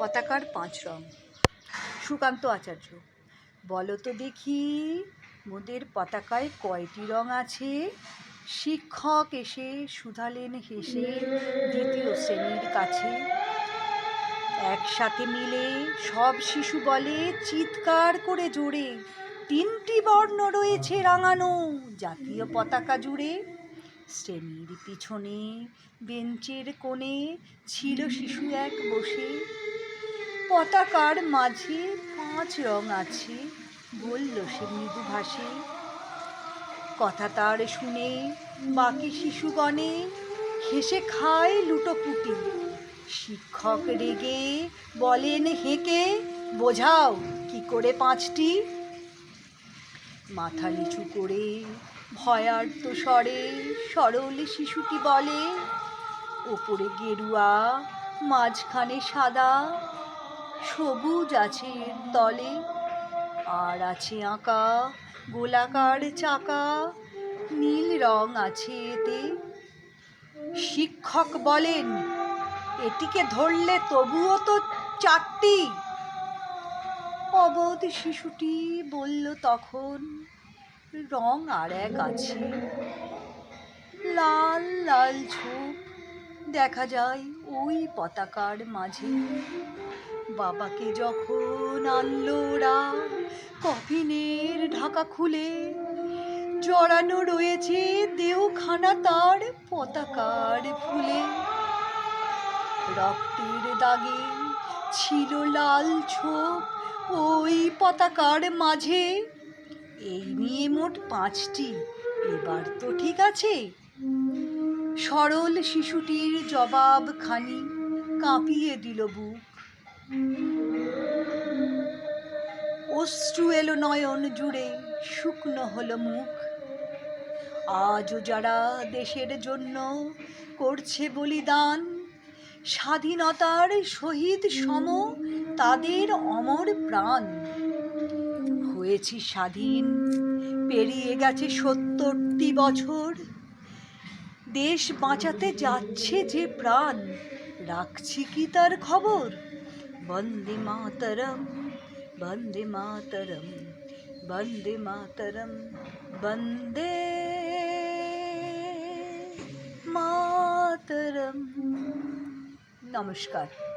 পতাকার পাঁচ রং। সুকান্ত আচার্য, বলো তো দেখি মোদের পতাকায় কয়টি রং আছে? শিক্ষক এসে সুধালেন হেসে দ্বিতীয় শ্রেণির কাছে। একসাথে মিলে সব শিশু বলে চিৎকার করে জোরে, তিনটি বর্ণ রয়েছে রাঙানো জাতীয় পতাকা জুড়ে। শ্রেণির পিছনে বেঞ্চের কোণে ছিল শিশু এক বসে পতাকার মাঝে পাঁচ রং আছে, বলল সে মৃদু ভাসে কথা তার শুনে বাকি শিশুগণে হেসে খায় লুটোপুটি। শিক্ষক রেগে বলেন, হেঁকে, বোঝাও কি করে পাঁচটি? মাথা নিচু করে ভয়ার্ত স্বরে সরল শিশুটি বলে, ওপরে গেরুয়া, মাঝখানে সাদা সবুজ আছে তলে, আর আছে আঁকা, গোলাকার চাকা, নীল রং আছে এতে। শিক্ষক বলেন, এটিকে ধরলে তবুও তো চারটি। অবোধ শিশুটি বলল তখন, রং আর এক আছে। লাল লাল ছোপ দেখা যায় ওই পতাকার মাঝে। বাবাকে যখন আনলো ওরা, কফিনের ঢাকা খুলে জড়ানো রয়েছে দেওখানা তার পতাকার ফুলে। রক্তের দাগে ছিল লাল ছোপ ওই পতাকার মাঝে। এই নিয়ে মোট পাঁচটি, এবার তো ঠিক আছে। সরল শিশুটির জবাব খানি কাঁপিয়ে দিল বুক। অশ্রু এলো নয়ন জুড়ে, শুকনো হলো মুখ। আজও যারা দেশের জন্য করছে বলিদান, স্বাধীনতার শহীদ সম তাদের অমর প্রাণ। হয়েছি স্বাধীন, পেরিয়ে গেছে সত্তরটি বছর। দেশ বাঁচাতে যাচ্ছে যে প্রাণ, রাখছি কি তার খবর? वंदे मातरं वंदे मातरं वंदे मातरं वंदे मातरम। नमस्कार।